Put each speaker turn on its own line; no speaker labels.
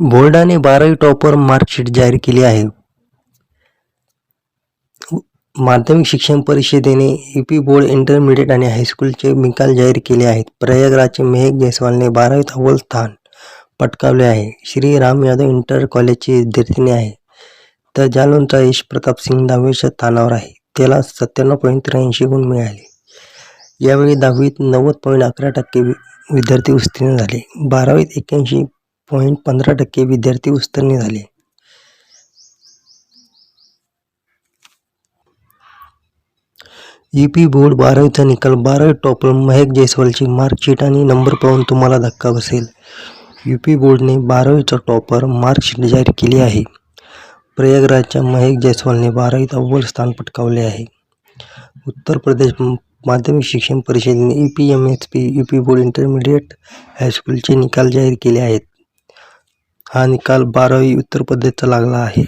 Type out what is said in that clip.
बोर्डाने बारावी topper marksheet जाहीर केली आहे. माध्यमिक शिक्षण परिषदेने यूपी बोर्ड इंटरमिडिएट आणि हायस्कूलचे निकाल जाहीर केले आहेत. प्रयागराजचे मेहक जयस्वालने बारावीत अव्वल स्थान पटकावले आहे. श्री राम यादव इंटर कॉलेजची विद्यार्थिनी आहे. तर जालौनचा यश प्रताप सिंग दहावीच्या स्थानावर आहे. त्याला सत्त्याण्णव पॉईंट त्र्याऐंशी गुण मिळाले. यावेळी दहावीत नव्वद पॉईंट अकरा टक्के वि- विद्यार्थी उत्तीर्ण झाले. बारावीत एक्क्याऐंशी पॉईंट पंधरा टक्के विद्यार्थी उत्तीर्ण झाले. यूपी बोर्ड बारावीचा निकाल बारावी टॉपर महेक जयस्वालची मार्कशीट आणि नंबर पाहून तुम्हाला धक्का बसेल. यूपी बोर्डने बारावीचा टॉपर मार्कशीट जाहीर केली आहे. प्रयागराजच्या महेक जयस्वालने बारावीत अव्वल स्थान पटकावले आहे. उत्तर प्रदेश माध्यमिक शिक्षण परिषदेने E P M H P U P board intermediate हायस्कूलचे निकाल जाहीर केले आहेत. हा निकाल बारावी उत्तर प्रदेशचा लागला आहे.